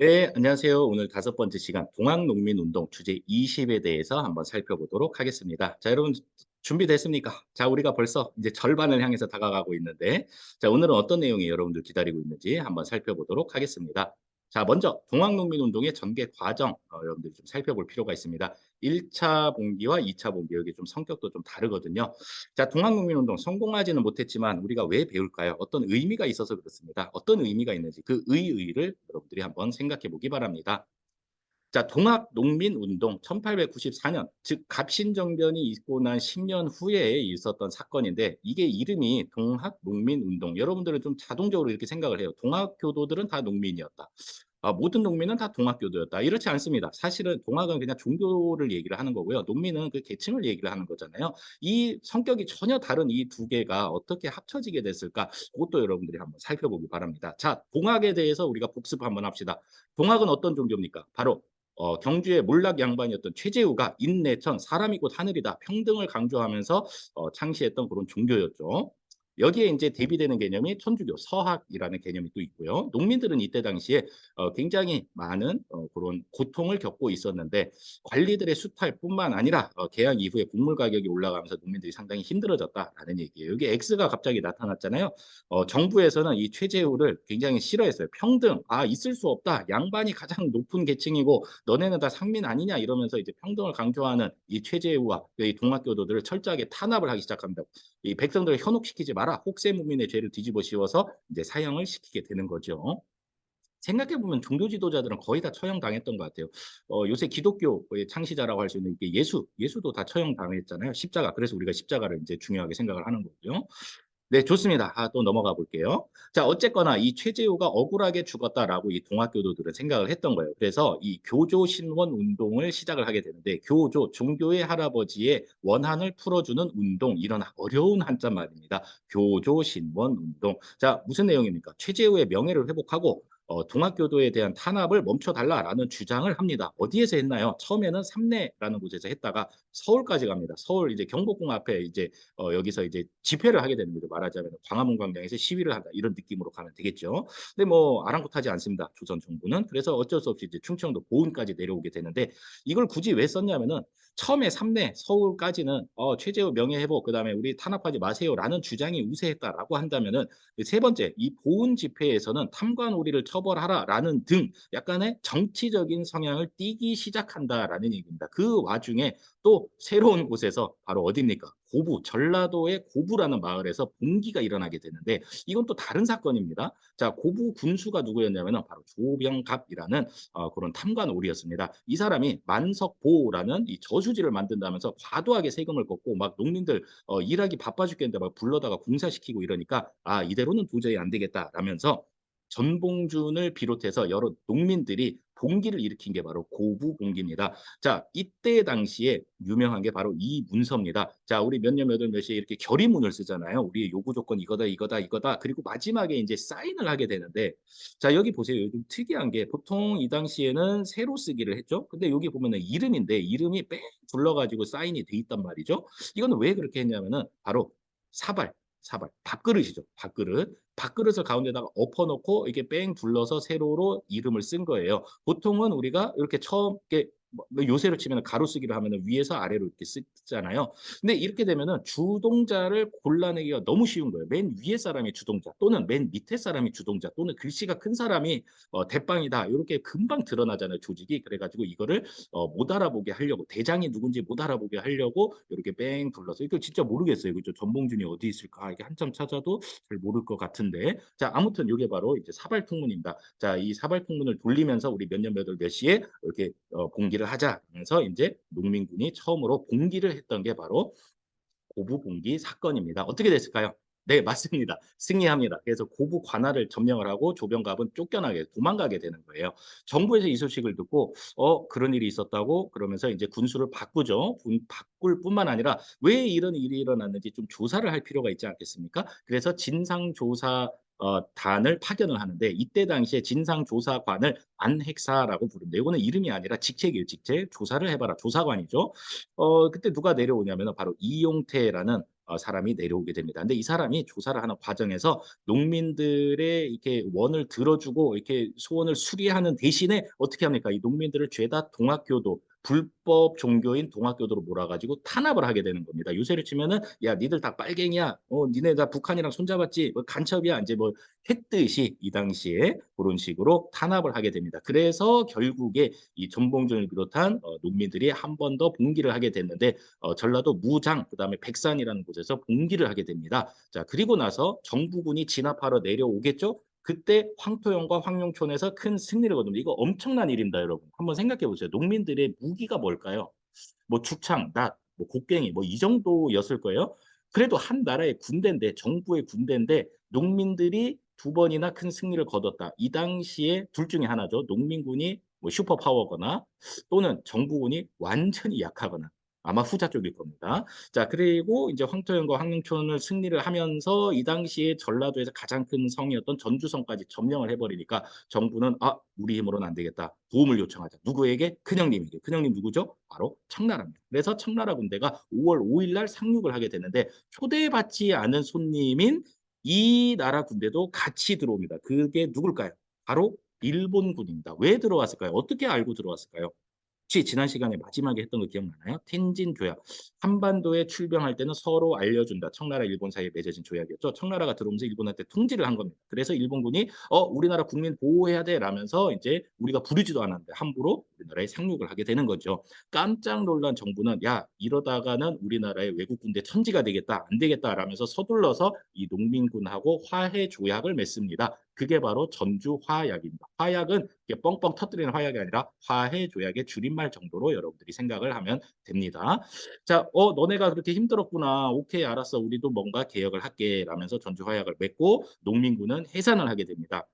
네, 안녕하세요. 오늘 다섯 번째 시간 동학농민운동 주제 20에 대해서 한번 살펴보도록 하겠습니다. 자, 여러분 준비됐습니까? 자, 우리가 벌써 이제 절반을 향해서 다가가고 있는데, 자, 오늘은 어떤 내용이 여러분들 기다리고 있는지 한번 살펴보도록 하겠습니다. 자, 먼저 동학농민운동의 전개 과정 어, 여러분들이 좀 살펴볼 필요가 있습니다. 1차 봉기와 2차 봉기 여기 좀 성격도 좀 다르거든요. 자, 동학농민운동 성공하지는 못했지만 우리가 왜 배울까요? 어떤 의미가 있어서 그렇습니다. 어떤 의미가 있는지 그 의의를 여러분들이 한번 생각해 보기 바랍니다. 자, 동학농민운동 1894년, 즉 갑신정변이 있고 난 10년 후에 있었던 사건인데 이게 이름이 동학농민운동. 여러분들은 좀 자동적으로 이렇게 생각을 해요. 동학교도들은 다 농민이었다. 아, 모든 농민은 다 동학교도였다. 이렇지 않습니다. 사실은 동학은 그냥 종교를 얘기를 하는 거고요. 농민은 그 계층을 얘기를 하는 거잖아요. 이 성격이 전혀 다른 이 두 개가 어떻게 합쳐지게 됐을까? 그것도 여러분들이 한번 살펴보기 바랍니다. 자, 동학에 대해서 우리가 복습 한번 합시다. 동학은 어떤 종교입니까? 바로 어, 경주의 몰락 양반이었던 최재우가 인내천 사람이 곧 하늘이다 평등을 강조하면서 어, 창시했던 그런 종교였죠. 여기에 이제 대비되는 개념이 천주교 서학이라는 개념이 또 있고요. 농민들은 이때 당시에 어, 굉장히 많은 어, 그런 고통을 겪고 있었는데 관리들의 수탈뿐만 아니라 어, 개항 이후에 곡물 가격이 올라가면서 농민들이 상당히 힘들어졌다라는 얘기예요. 여기 X가 갑자기 나타났잖아요. 어, 정부에서는 이 최재우를 굉장히 싫어했어요. 평등, 아 있을 수 없다. 양반이 가장 높은 계층이고 너네는 다 상민 아니냐 이러면서 이제 평등을 강조하는 이 최재우와 이 동학교도들을 철저하게 탄압을 하기 시작합니다. 이 백성들을 현혹시키지 마라. 혹세 무민의 죄를 뒤집어 씌워서 이제 사형을 시키게 되는 거죠. 생각해보면 종교 지도자들은 거의 다 처형당했던 것 같아요. 어, 요새 기독교의 창시자라고 할 수 있는 이게 예수, 예수도 다 처형당했잖아요. 십자가. 그래서 우리가 십자가를 이제 중요하게 생각을 하는 거고요. 네, 좋습니다. 아, 또 넘어가 볼게요. 자, 어쨌거나 이 최재우가 억울하게 죽었다라고 이 동학교도들은 생각을 했던 거예요. 그래서 이 교조 신원 운동을 시작을 하게 되는데 교조, 종교의 할아버지의 원한을 풀어주는 운동, 이런 어려운 한자 말입니다. 교조 신원 운동. 자, 무슨 내용입니까? 최재우의 명예를 회복하고 어, 동학교도에 대한 탄압을 멈춰달라라는 주장을 합니다. 어디에서 했나요? 처음에는 삼내라는 곳에서 했다가 서울까지 갑니다. 서울 이제 경복궁 앞에 이제 어, 여기서 이제 집회를 하게 됩니다. 말하자면 광화문 광장에서 시위를 한다 이런 느낌으로 가면 되겠죠. 근데 뭐 아랑곳하지 않습니다. 조선 정부는 그래서 어쩔 수 없이 이제 충청도 보은까지 내려오게 되는데 이걸 굳이 왜 썼냐면은 처음에 삼내 서울까지는 어, 최재우 명예회복 그다음에 우리 탄압하지 마세요라는 주장이 우세했다라고 한다면은 세 번째 이 보훈 집회에서는 탐관오리를 처벌하라라는 등 약간의 정치적인 성향을 띠기 시작한다라는 얘기입니다. 그 와중에 또 새로운 곳에서 바로 어디입니까? 고부, 전라도의 고부라는 마을에서 봉기가 일어나게 되는데 이건 또 다른 사건입니다. 자, 고부 군수가 누구였냐면 바로 조병갑이라는 어, 그런 탐관오리였습니다. 이 사람이 만석보라는 이 저수지를 만든다면서 과도하게 세금을 걷고 막 농민들 어, 일하기 바빠 죽겠는데 막 불러다가 공사시키고 이러니까 아 이대로는 도저히 안 되겠다라면서 전봉준을 비롯해서 여러 농민들이 봉기를 일으킨 게 바로 고부봉기입니다. 자, 이때 당시에 유명한 게 바로 이 문서입니다. 자, 우리 몇 년 몇 월 몇 시에 이렇게 결의문을 쓰잖아요. 우리의 요구 조건 이거다 이거다 이거다. 그리고 마지막에 이제 사인을 하게 되는데 자, 여기 보세요. 좀 특이한 게 보통 이 당시에는 새로 쓰기를 했죠. 근데 여기 보면은 이름인데 이름이 뺑 불러가지고 사인이 돼 있단 말이죠. 이거는 왜 그렇게 했냐면은 바로 사발 사발 밥그릇이죠. 밥그릇. 밥그릇을 가운데다가 엎어놓고 이렇게 뺑 둘러서 세로로 이름을 쓴 거예요. 보통은 우리가 이렇게 처음 이렇게 요새로 치면 가로쓰기를 하면 위에서 아래로 이렇게 쓰잖아요. 근데 이렇게 되면은 주동자를 골라내기가 너무 쉬운 거예요. 맨 위에 사람이 주동자 또는 맨 밑에 사람이 주동자 또는 글씨가 큰 사람이 어, 대빵이다. 이렇게 금방 드러나잖아요. 조직이. 그래가지고 이거를 어, 못 알아보게 하려고 대장이 누군지 못 알아보게 하려고 이렇게 뺑 둘러서 이거 진짜 모르겠어요. 그죠? 전봉준이 어디 있을까? 이게 한참 찾아도 잘 모를 것 같은데. 자 아무튼 이게 바로 이제 사발통문입니다. 자 이 사발통문을 돌리면서 우리 몇 년 몇 월 몇 시에 이렇게 어, 공기 봉기를 하자 하면서 이제 농민군이 처음으로 봉기를 했던 게 바로 고부 봉기 사건입니다. 어떻게 됐을까요? 네, 맞습니다. 승리합니다. 그래서 고부 관할을 점령을 하고 조병갑은 쫓겨나게 도망가게 되는 거예요. 정부에서 이 소식을 듣고 어 그런 일이 있었다고 그러면서 이제 군수를 바꾸죠. 군 바꿀 뿐만 아니라 왜 이런 일이 일어났는지 좀 조사를 할 필요가 있지 않겠습니까? 그래서 진상 조사 어, 단을 파견을 하는데 이때 당시에 진상조사관을 안핵사라고 부른다. 이거는 이름이 아니라 직책이에요. 직책. 조사를 해봐라. 조사관이죠. 어, 그때 누가 내려오냐면 바로 이용태라는 어 사람이 내려오게 됩니다. 근데 이 사람이 조사를 하는 과정에서 농민들의 이렇게 원을 들어주고 이렇게 소원을 수리하는 대신에 어떻게 합니까? 이 농민들을 죄다 동학교도 불법 종교인 동학교도로 몰아가지고 탄압을 하게 되는 겁니다. 요새를 치면은 "야 니들 다 빨갱이야. 어 니네 다 북한이랑 손잡았지. 뭐 간첩이야." 인제 뭐 했듯이 이 당시에 고런 식으로 탄압을 하게 됩니다. 그래서 결국에 이 전봉준을 비롯한 어 농민들이 한 번 더 봉기를 하게 됐는데 어 전라도 무장 그다음에 백산이라는 곳에서 봉기를 하게 됩니다. 자 그리고 나서 정부군이 진압하러 내려오겠죠? 그때 황토영과 황룡촌에서 큰 승리를 거둡니다. 이거 엄청난 일입니다 여러분. 한번 생각해 보세요. 농민들의 무기가 뭘까요? 뭐 죽창, 낫, 뭐 곡괭이 뭐 이 정도였을 거예요. 그래도 한 나라의 군대인데 정부의 군대인데 농민들이 두 번이나 큰 승리를 거뒀다. 이 당시에 둘 중에 하나죠. 농민군이 뭐 슈퍼 파워거나 또는 정부군이 완전히 약하거나 아마 후자 쪽일 겁니다. 자 그리고 인제 황토영과 황룡촌을 승리를 하면서 이 당시에 전라도에서 가장 큰 성이었던 전주성까지 점령을 해 버리니까 정부는 '아 우리 힘으로는 안 되겠다. 도움을 요청하자.' 누구에게? 큰형님에게. 큰형님 누구죠? 바로 청나라입니다. 그래서 청나라 군대가 5월 5 일 날 상륙을 하게 되는데 초대받지 않은 손님인 이 나라 군대도 같이 들어옵니다. 그게 누굴까요? 바로 일본군입니다. 왜 들어왔을까요? 어떻게 알고 들어왔을까요? 혹시 지난 시간에 마지막에 했던 거 기억나나요? 텐진 조약. 한반도에 출병할 때는 서로 알려준다. 청나라, 일본 사이에 맺어진 조약이었죠. 청나라가 들어오면서 일본한테 통지를 한 겁니다. 그래서 일본군이 "어 우리나라 국민 보호해야 돼." 라면서 이제 우리가 부르지도 않았는데 함부로 우리나라에 상륙을 하게 되는 거죠. 깜짝 놀란 정부는 '야 이러다가는 우리나라의 외국 군대 천지가 되겠다. 안 되겠다.' 라면서 서둘러서 이 농민군하고 화해 조약을 맺습니다. 그게 바로 전주 화약입니다. 화약은 뻥뻥 터뜨리는 화약이 아니라 화해 조약의 줄임말 정도로 여러분들이 생각을 하면 됩니다. 자 "어 너네가 그렇게 힘들었구나. 오케이 알았어. 우리도 뭔가 개혁을 할게." 라면서 전주 화약을 맺고 농민군은 해산을 하게 됩니다.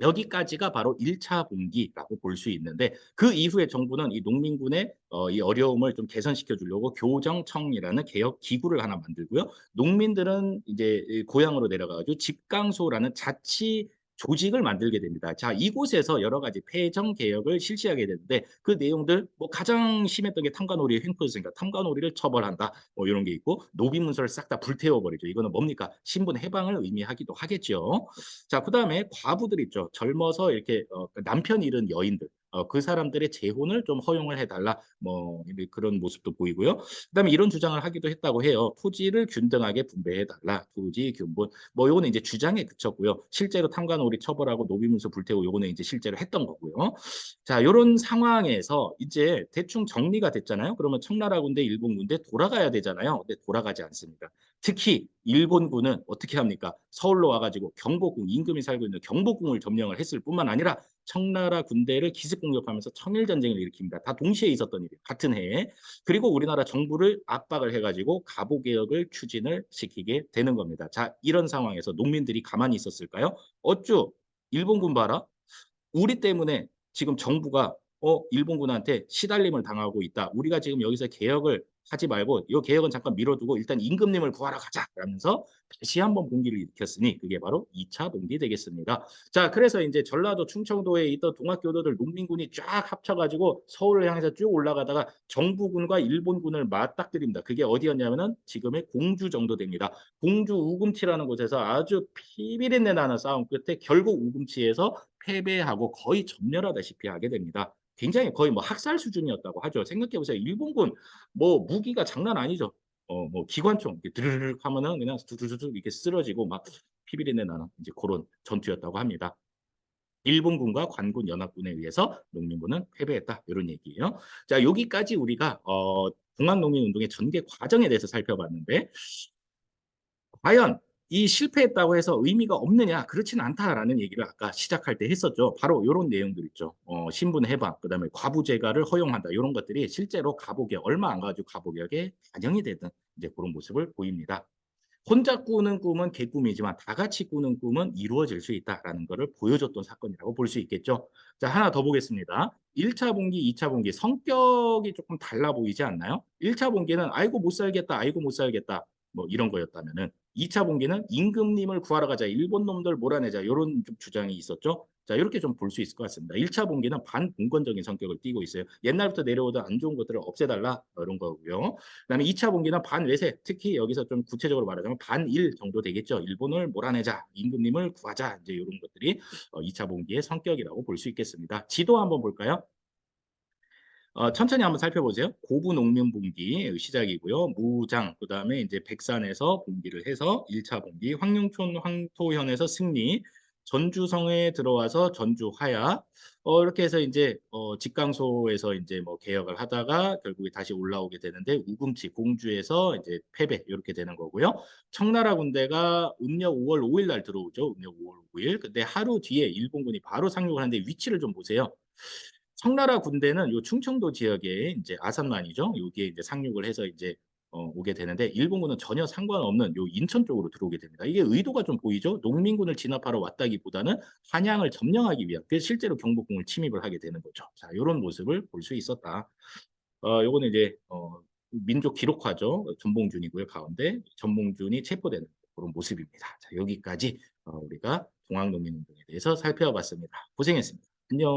여기까지가 바로 1차 봉기라고 볼 수 있는데 그 이후에 정부는 이 농민군의 어 이 어려움을 좀 개선시켜 주려고 교정청이라는 개혁 기구를 하나 만들고요. 농민들은 이제 이 고향으로 내려가 가지고 집강소라는 자치 조직을 만들게 됩니다. 자 이곳에서 여러 가지 폐정 개혁을 실시하게 되는데 그 내용들 뭐 가장 심했던 게 탐관오리 횡포였으니까 탐관오리를 처벌한다. 뭐 요런 게 있고 노비문서를 싹 다 불태워 버리죠. 이거는 뭡니까? 신분 해방을 의미하기도 하겠죠. 자 그다음에 과부들 있죠. 젊어서 이렇게 어 남편 잃은 여인들 어 그 사람들의 재혼을 좀 허용을 해 달라. 뭐 그런 모습도 보이고요. 그다음에 이런 주장을 하기도 했다고 해요. "토지를 균등하게 분배해 달라. 토지 균분." 뭐 요거는 이제 주장에 그쳤고요. 실제로 탐관오리 처벌하고 노비문서 불태우고 요거는 이제 실제로 했던 거고요. 자 요런 상황에서 이제 대충 정리가 됐잖아요. 그러면 청나라 군대, 일본 군대 돌아가야 되잖아요. 근데 돌아가지 않습니다. 특히 일본군은 어떻게 합니까? 서울로 와 가지고 경복궁 임금이 살고 있는 경복궁을 점령을 했을 뿐만 아니라 청나라 군대를 기습 공격하면서 청일 전쟁을 일으킵니다. 다 동시에 있었던 일이에요. 같은 해에. 그리고 우리나라 정부를 압박을 해 가지고 갑오 개혁을 추진을 시키게 되는 겁니다. 자 이런 상황에서 농민들이 가만히 있었을까요? 어쭈 일본군 봐라. 우리 때문에 지금 정부가 어 일본군한테 시달림을 당하고 있다. 우리가 지금 여기서 개혁을 하지 말고 "요 개혁은 잠깐 미뤄 두고 일단 임금님을 구하러 가자." 라면서 다시 한번 봉기를 일으켰으니 그게 바로 2차 봉기 되겠습니다. 자 그래서 인제 전라도 충청도에 있던 동학교도들 농민군이 쫙 합쳐 가지고 서울을 향해서 쭉 올라가다가 정부군과 일본군을 맞닥뜨립니다. 그게 어디였냐면은 지금의 공주 정도 됩니다. 공주 우금치라는 곳에서 아주 피비린내 나는 싸움 끝에 결국 우금치에서 패배하고 거의 전멸하다시피 하게 됩니다. 굉장히 거의 뭐 학살 수준이었다고 하죠. 생각해 보세요. 일본군 뭐 무기가 장난 아니죠. 어 뭐 기관총 드르륵 하면은 그냥 두두두두 이렇게 쓰러지고 막 피비린내 나는 이제 고런 전투였다고 합니다. 일본군과 관군 연합군에 의해서 농민군은 패배했다. 요런 얘기예요. 자 여기까지 우리가 어 동학농민 운동의 전개 과정에 대해서 살펴봤는데 과연 이 "실패했다고 해서 의미가 없느냐? 그렇지는 않다."라는 얘기를 아까 시작할 때 했었죠. 바로 요런 내용들 있죠. 어 신분 해방 그다음에 과부제가를 허용한다. 요런 것들이 실제로 갑오개혁 얼마 안 가지고 갑오개혁에 반영이 되는 이제 고런 모습을 보입니다. '혼자 꾸는 꿈은 개꿈이지만 다 같이 꾸는 꿈은 이루어질 수 있다.'라는 거를 보여줬던 사건이라고 볼 수 있겠죠. 자 하나 더 보겠습니다. 1차 봉기, 2차 봉기 성격이 쪼끔 달라 보이지 않나요? 1차 봉기는 '아이고 못 살겠다. 아이고 못 살겠다.' 뭐 이런 거였다면은 2차 봉기는 '임금님을 구하러 가자. 일본 놈들 몰아내자.' 요런 좀 주장이 있었죠. 자, 이렇게 좀 볼 수 있을 것 같습니다. 1차 봉기는 반봉건적인 성격을 띠고 있어요. 옛날부터 내려오던 안 좋은 것들을 없애달라 이런 거고요. 그다음에 2차 봉기는 반외세, 특히 여기서 좀 구체적으로 말하자면 반일 정도 되겠죠. 일본을 몰아내자, 임금님을 구하자 이제 이런 것들이 어, 2차 봉기의 성격이라고 볼 수 있겠습니다. 지도 한번 볼까요? 어, 천천히 한번 살펴보세요. 고부 농민 봉기 시작이고요. 무장, 그 다음에 이제 백산에서 봉기를 해서 1차 봉기, 황룡촌 황토현에서 승리, 전주성에 들어와서 전주 화야, 어, 이렇게 해서 이제 어, 직강소에서 이제 뭐 개혁을 하다가 결국에 다시 올라오게 되는데 우금치 공주에서 이제 패배 이렇게 되는 거고요. 청나라 군대가 음력 5월 5일 날 들어오죠. 음력 5월 5일. 근데 하루 뒤에 일본군이 바로 상륙을 하는데 위치를 좀 보세요. 청나라 군대는 요 충청도 지역에 이제 아산만이죠. 여기에 이제 상륙을 해서 이제 어, 오게 되는데 일본군은 전혀 상관없는 요 인천 쪽으로 들어오게 됩니다. 이게 의도가 좀 보이죠? 농민군을 진압하러 왔다기보다는 한양을 점령하기 위한 그래서 실제로 경복궁을 침입을 하게 되는 거죠. 자, 이런 모습을 볼 수 있었다. 어, 요거는 이제 어, 민족 기록화죠. 전봉준이고요. 가운데 전봉준이 체포되는 그런 모습입니다. 자, 여기까지 어, 우리가 동학농민운동에 대해서 살펴봤습니다. 고생했습니다. 안녕.